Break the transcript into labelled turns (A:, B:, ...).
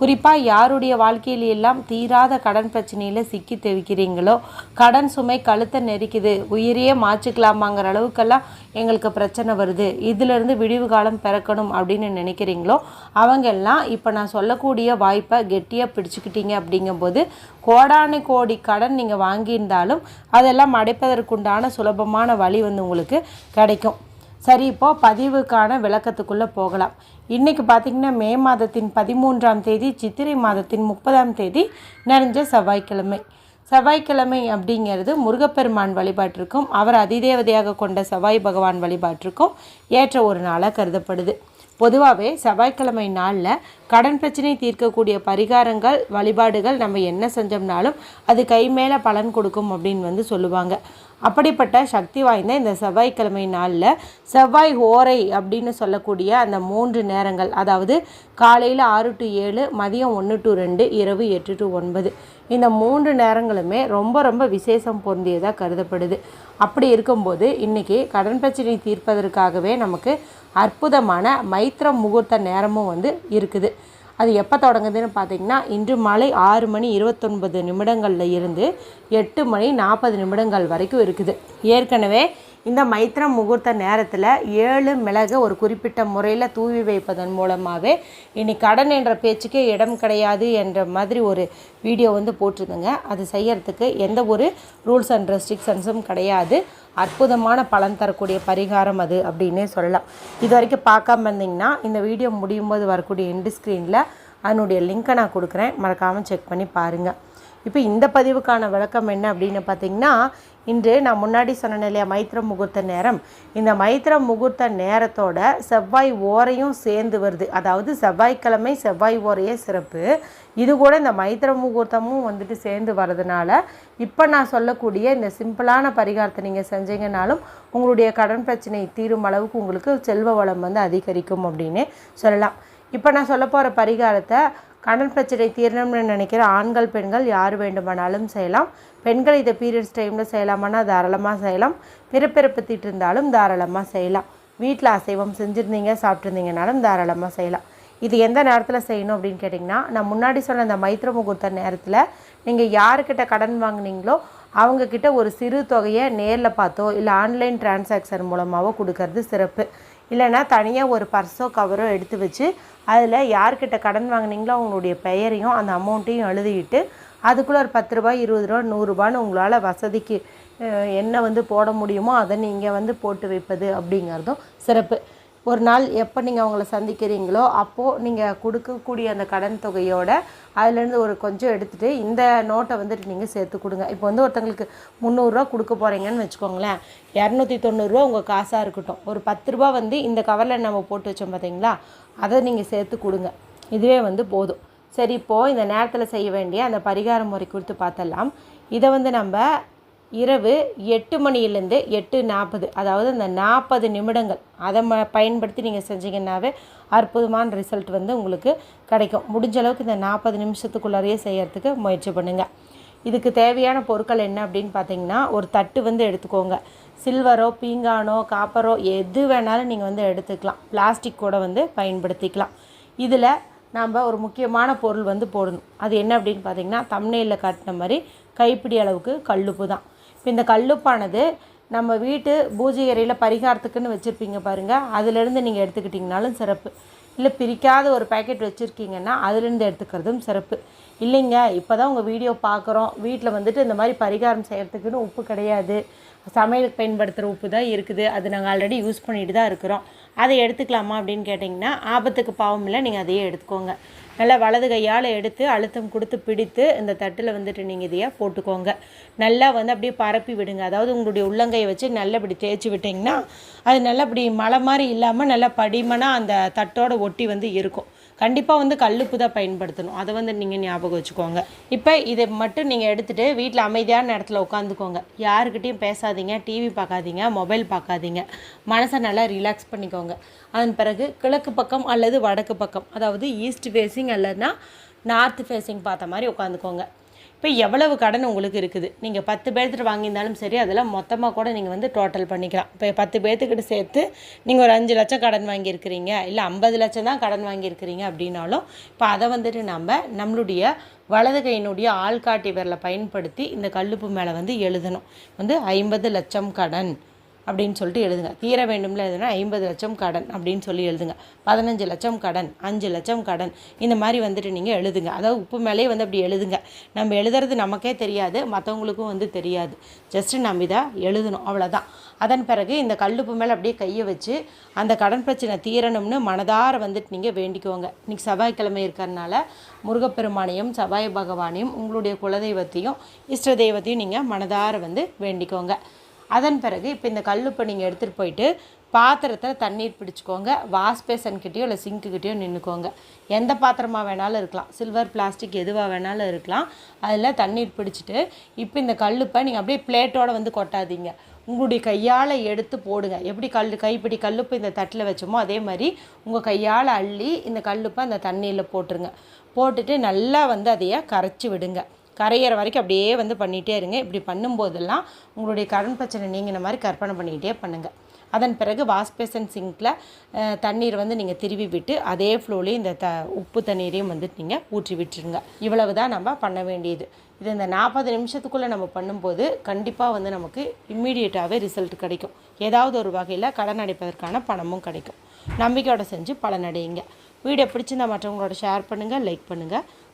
A: குறிப்பாக யாருடைய வாழ்க்கையில் எல்லாம் தீராத கடன் பிரச்சனையில் சிக்கி தவிக்கிறீங்களோ கடன் சுமை கழுத்தை நெரிக்குது உயிரையே மாற்றிக்கலாமாங்கிற அளவுக்கெல்லாம் எங்களுக்கு பிரச்சனை வருது. இதிலிருந்து விடிவு காலம் பிறக்கணும் அப்படின்னு நினைக்கிறீங்களோ அவங்க எல்லாம் இப்போ நான் சொல்லக்கூடிய வாய்ப்பை கெட்டியாக பிடிச்சிக்கிட்டீங்க அப்படிங்கும்போது கோடானு கோடி கடன் நீங்கள் வாங்கியிருந்தாலும் அதெல்லாம் அடைப்பதற்குண்டான சுலபமான வழி வந்து உங்களுக்கு கிடைக்கும். சரி இப்போ பதிவுக்கான விளக்கத்துக்குள்ளே போகலாம். இன்றைக்கி பார்த்திங்கன்னா மே மாதத்தின் பதிமூன்றாம் தேதி சித்திரை மாதத்தின் முப்பதாம் தேதி நிறைஞ்ச செவ்வாய்க்கிழமை. செவ்வாய்க்கிழமை அப்படிங்கிறது முருகப்பெருமான் வழிபாட்டிற்கும் அவர் அதிதேவதையாக கொண்ட செவ்வாய் பகவான் வழிபாட்டிற்கும் ஏற்ற ஒரு நாளாக கருதப்படுது. பொதுவாகவே செவ்வாய்க்கிழமை நாளில் கடன் பிரச்சனை தீர்க்கக்கூடிய பரிகாரங்கள் வழிபாடுகள் நம்ம என்ன செஞ்சோம்னாலும் அது கை மேலே பலன் கொடுக்கும் அப்படின்னு வந்து சொல்லுவாங்க. அப்படிப்பட்ட சக்தி வாய்ந்த இந்த செவ்வாய்க்கிழமை நாளில் செவ்வாய் ஓரை அப்படின்னு சொல்லக்கூடிய அந்த மூன்று நேரங்கள் அதாவது காலையில் ஆறு டு ஏழு மதியம் ஒன்று டு ரெண்டு இரவு எட்டு டு ஒன்பது. இந்த மூன்று நேரங்களுமே ரொம்ப ரொம்ப விசேஷம் பொருந்தியதாக கருதப்படுது. அப்படி இருக்கும்போது இன்றைக்கி கடன் பிரச்சனை தீர்ப்பதற்காகவே நமக்கு அற்புதமான மைத்திர முகூர்த்த நேரமும் வந்து இருக்குது. அது எப்போ தொடங்குதுன்னு பார்த்தீங்கன்னா இன்று மாலை ஆறு மணி இருபத்தொன்பது நிமிடங்களில் இருந்து எட்டு மணி நாற்பது நிமிடங்கள் வரைக்கும் இருக்குது. ஏற்கனவே இந்த மைத்திரம் முகூர்த்த நேரத்தில் ஏழு மிளகு ஒரு குறிப்பிட்ட முறையில் தூவி வைப்பதன் மூலமாகவே இனி கடன் என்ற பேச்சுக்கே இடம் கிடையாது என்ற மாதிரி ஒரு வீடியோ வந்து போட்டிருந்தேங்க அது செய்யறதுக்கு எந்த ஒரு ரூல்ஸ் அண்ட் ரெஸ்ட்ரிக்ஷன்ஸும் கிடையாது. அற்புதமான பலன் தரக்கூடிய பரிகாரம் அது அப்படின்னே சொல்லலாம். இது வரைக்கும் பார்க்காம இருந்தீங்கன்னா இந்த வீடியோ முடியும் போது வரக்கூடிய எண்டு ஸ்க்ரீனில் அதனுடைய லிங்க்கை நான் கொடுக்குறேன். மறக்காமல் செக் பண்ணி பாருங்கள் இப்போ இந்த பதிவுக்கான விளக்கம் என்ன அப்படின்னு பார்த்தீங்கன்னா இன்று நான் முன்னாடி சொன்னேன் இல்லையா மைத்திர முகூர்த்த நேரம். இந்த மைத்திர முகூர்த்த நேரத்தோட செவ்வாய் ஓரையும் சேர்ந்து வருது. அதாவது செவ்வாய்க்கிழமை செவ்வாய் ஓரையே சிறப்பு. இது கூட இந்த மைத்திர முகூர்த்தமும் வந்துட்டு சேர்ந்து வர்றதுனால இப்போ நான் சொல்லக்கூடிய இந்த சிம்பிளான பரிகாரத்தை நீங்கள் செஞ்சீங்கனாலும் உங்களுடைய கடன் பிரச்சனை தீரும் அளவுக்கு உங்களுக்கு செல்வ வளம் வந்து அதிகரிக்கும் அப்படின்னு சொல்லலாம். இப்போ நான் சொல்ல போகிற பரிகாரத்தை கடன் பிரச்சனை தீரணும்னு நினைக்கிற ஆண்கள் பெண்கள் யார் வேண்டுமானாலும் செய்யலாம். பெண்கள் இதை பீரியட்ஸ் டைமில் செய்யலாமான்னா தாராளமாக செய்யலாம். பிறப்பிறப்பு திட்டிருந்தாலும் தாராளமாக செய்யலாம். வீட்டில் அசைவம் செஞ்சுருந்தீங்க சாப்பிட்ருந்தீங்கனாலும் தாராளமாக செய்யலாம். இது எந்த நேரத்தில் செய்யணும் அப்படின்னு கேட்டிங்கன்னா நான் முன்னாடி சொன்ன அந்த மைத்திர முகூர்த்த நேரத்தில் நீங்கள் யாருக்கிட்ட கடன் வாங்குனீங்களோ அவங்கக்கிட்ட ஒரு சிறு தொகையை நேரில் பார்த்தோ இல்லை ஆன்லைன் டிரான்சாக்ஷன் மூலமாகவோ கொடுக்கறது சிறப்பு. இல்லைன்னா தனியாக ஒரு பர்ஸோ கவரோ எடுத்து வச்சு அதில் யார்கிட்ட கடன் வாங்குனீங்களோ அவங்களுடைய பெயரையும் அந்த அமௌண்ட்டையும் எழுதிட்டு அதுக்குள்ளே ஒரு பத்து ரூபாய் இருபது ரூபா நூறுரூபான்னு உங்களால் வசதிக்கு என்ன வந்து போட முடியுமோ அதை நீங்கள் வந்து போட்டு வைப்பது அப்படிங்கிறதும் சிறப்பு. ஒரு நாள் எப்போ நீங்கள் அவங்கள சந்திக்கிறீங்களோ அப்போது நீங்கள் கொடுக்கக்கூடிய அந்த கடன் தொகையோட அதுலேருந்து ஒரு கொஞ்சம் எடுத்துகிட்டு இந்த நோட்டை வந்துட்டு நீங்கள் சேர்த்து கொடுங்க. இப்போ வந்து ஒருத்தங்களுக்கு முந்நூறுரூவா கொடுக்க போகிறீங்கன்னு வச்சுக்கோங்களேன். இரநூத்தி தொண்ணூறுரூவா உங்கள் காசாக இருக்கட்டும். ஒரு பத்து ரூபா வந்து இந்த கவரில் நம்ம போட்டு வச்சோம் பார்த்தீங்களா அதை நீங்கள் சேர்த்து கொடுங்க. இதுவே வந்து போதும். சரி இப்போது இந்த நேரத்தில் செய்ய வேண்டிய அந்த பரிகார முறை குறித்து பார்த்தலாம் இதை வந்து நம்ம இரவு எட்டு மணியிலேருந்து எட்டு நாற்பது அதாவது அந்த நாற்பது நிமிடங்கள். அதை ம பயன்படுத்தி நீங்கள் செஞ்சீங்கன்னாவே அற்புதமான ரிசல்ட் வந்து உங்களுக்கு கிடைக்கும். முடிஞ்ச அளவுக்கு இந்த நாற்பது நிமிஷத்துக்குள்ளாரையே செய்யறதுக்கு முயற்சி பண்ணுங்கள் இதுக்கு தேவையான பொருட்கள் என்ன அப்படின்னு பார்த்தீங்கன்னா ஒரு தட்டு வந்து எடுத்துக்கோங்க. சில்வரோ பீங்கானோ காப்பரோ எது வேணாலும் நீங்கள் வந்து எடுத்துக்கலாம். பிளாஸ்டிக் கூட வந்து பயன்படுத்திக்கலாம். இதில் நாம் ஒரு முக்கியமான பொருள் வந்து போடணும். அது என்ன அப்படின்னு பார்த்தீங்கன்னா தம்னையில் காட்டின மாதிரி கைப்பிடி அளவுக்கு கல்லுப்பு தான். இப்போ இந்த கல்லுப்பானது நம்ம வீட்டு பூஜை அறையில் பரிகாரத்துக்குன்னு வச்சுருப்பீங்க பாருங்கள் அதுலேருந்து நீங்கள் எடுத்துக்கிட்டிங்கனாலும் சிறப்பு. இல்லை பிரிக்காத ஒரு பேக்கெட் வச்சுருக்கீங்கன்னா அதுலேருந்து எடுத்துக்கிறதும் சிறப்பு. இல்லைங்க இப்போ தான் உங்கள் வீடியோ பார்க்குறோம் வீட்டில் வந்துட்டு இந்த மாதிரி பரிகாரம் செய்கிறதுக்குன்னு உப்பு கிடையாது. சமையலுக்கு பயன்படுத்துகிற உப்பு தான் இருக்குது. அது நாங்கள் ஆல்ரெடி யூஸ் பண்ணிட்டு தான் இருக்கிறோம். அதை எடுத்துக்கலாமா அப்படின்னு கேட்டிங்கன்னா ஆபத்துக்கு பாவம் இல்லை நீங்கள் அதையே எடுத்துக்கோங்க. நல்லா வலது கையால் எடுத்து அழுத்தம் கொடுத்து பிடித்து இந்த தட்டில் வந்துட்டு நீங்கள் இதையே போட்டுக்கோங்க. நல்லா வந்து அப்படியே பரப்பி விடுங்க. அதாவது உங்களுடைய உள்ளங்கையை வச்சு நல்லா இப்படி தேய்ச்சி விட்டிங்கன்னா அது நல்லா இப்படி மலை மாதிரி இல்லாமல் நல்லா படிமனாக அந்த தட்டோட ஒட்டி வந்து இருக்கும். கண்டிப்பாக வந்து கல்லுப்பு தான் பயன்படுத்தணும். அதை வந்து நீங்கள் ஞாபகம் வச்சுக்கோங்க. இப்போ இதை மட்டும் நீங்கள் எடுத்துகிட்டு வீட்டில் அமைதியான இடத்துல உட்காந்துக்கோங்க. யாருக்கிட்டையும் பேசாதீங்க டிவி பார்க்காதீங்க மொபைல் பார்க்காதீங்க. மனசை நல்லா ரிலாக்ஸ் பண்ணிக்கோங்க. அதன் பிறகு கிழக்கு பக்கம் அல்லது வடக்கு பக்கம் அதாவது ஈஸ்ட் ஃபேஸிங் அல்லதுனா நார்த் ஃபேஸிங் பார்த்த மாதிரி உட்காந்துக்கோங்க. இப்போ எவ்வளவு கடன் உங்களுக்கு இருக்குது? நீங்கள் பத்து பேர்த்துட்டு வாங்கியிருந்தாலும் சரி அதெல்லாம் மொத்தமாக கூட நீங்கள் வந்து டோட்டல் பண்ணிக்கலாம். இப்போ பத்து பேர்த்துக்கிட்ட சேர்த்து நீங்கள் ஒரு அஞ்சு லட்சம் கடன் வாங்கியிருக்கிறீங்க இல்லை ஐம்பது லட்சம் தான் கடன் வாங்கியிருக்கிறீங்க அப்படின்னாலும் இப்போ அதை வந்துட்டு நம்ம நம்மளுடைய வலது கையினுடைய ஆள்காட்டி விரலை பயன்படுத்தி இந்த கல்லுப்பு மேலே வந்து எழுதணும். வந்து ஐம்பது லட்சம் கடன். அப்படின்னு சொல்லிட்டு எழுதுங்க. தீர வேண்டும்ல எதுனா ஐம்பது லட்சம் கடன் அப்படின்னு சொல்லி எழுதுங்க. பதினஞ்சு லட்சம் கடன் அஞ்சு லட்சம் கடன் இந்த மாதிரி வந்துட்டு நீங்கள் எழுதுங்க. அதாவது உப்பு மேலேயே வந்து அப்படி எழுதுங்க. நம்ம எழுதுறது நமக்கே தெரியாது மற்றவங்களுக்கும் வந்து தெரியாது. ஜஸ்ட்டு நம்ம இதை எழுதணும். அவ்வளோதான் அதன் பிறகு இந்த கல்லுப்பு மேலே அப்படியே கையை வச்சு அந்த கடன் பிரச்சனை தீரணும்னு மனதார வந்துட்டு நீங்கள் வேண்டிக்கோங்க. இன்றைக்கி செவ்வாய்க்கிழமை இருக்கிறனால முருகப்பெருமானையும் செவ்வாய் பகவானையும் உங்களுடைய குலதெய்வத்தையும் இஷ்ட தெய்வத்தையும் நீங்கள் மனதார வந்து வேண்டிக்கோங்க. அதன் பிறகு இப்போ இந்த கல்லுப்பை நீங்கள் எடுத்துகிட்டு போயிட்டு பாத்திரத்தில் தண்ணீர் பிடிச்சிக்கோங்க. வாஷ் பேசன்கிட்டயோ இல்லை சிங்க்குக்கிட்டேயோ நின்றுக்கோங்க எந்த பாத்திரமாக வேணாலும் இருக்கலாம். சில்வர் பிளாஸ்டிக் எதுவாக வேணாலும் இருக்கலாம். அதில் தண்ணீர் பிடிச்சிட்டு இப்போ இந்த கல்லுப்பை நீங்கள் அப்படியே பிளேட்டோடு வந்து கொட்டாதீங்க. உங்களுடைய கையால் எடுத்து போடுங்க. எப்படி கல் கைப்பிடி கல்லுப்பு இந்த தட்டில் வச்சோமோ அதே மாதிரி உங்கள் கையால் அள்ளி இந்த கல்லுப்பை அந்த தண்ணியில் போட்டுருங்க. போட்டுட்டு நல்லா வந்து அதையே கரைச்சி விடுங்க. கரையிற வரைக்கும் அப்படியே வந்து பண்ணிகிட்டே இருங்க. இப்படி பண்ணும்போதெல்லாம் உங்களுடைய கடன் பிரச்சனை நீங்கின மாதிரி கற்பனை பண்ணிக்கிட்டே பண்ணுங்கள் அதன் பிறகு வாஷ் பேசன் சிங்கில் தண்ணீர் வந்து நீங்கள் திருவி விட்டு அதே ஃப்ளோலேயும் இந்த த உப்பு தண்ணீரையும் வந்துட்டு நீங்கள் ஊற்றி விட்டுருங்க. இவ்வளவு தான் நம்ம பண்ண வேண்டியது. இது இந்த நாற்பது நிமிஷத்துக்குள்ளே நம்ம பண்ணும்போது கண்டிப்பாக வந்து நமக்கு இம்மீடியட்டாகவே ரிசல்ட் கிடைக்கும். ஏதாவது ஒரு வகையில் கடன் அடைப்பதற்கான பணமும் கிடைக்கும். நம்பிக்கையோடு செஞ்சு பலனடையுங்க. வீடியோ பிடிச்சிருந்தால் மற்றவங்களோட ஷேர் பண்ணுங்கள் லைக் பண்ணுங்கள்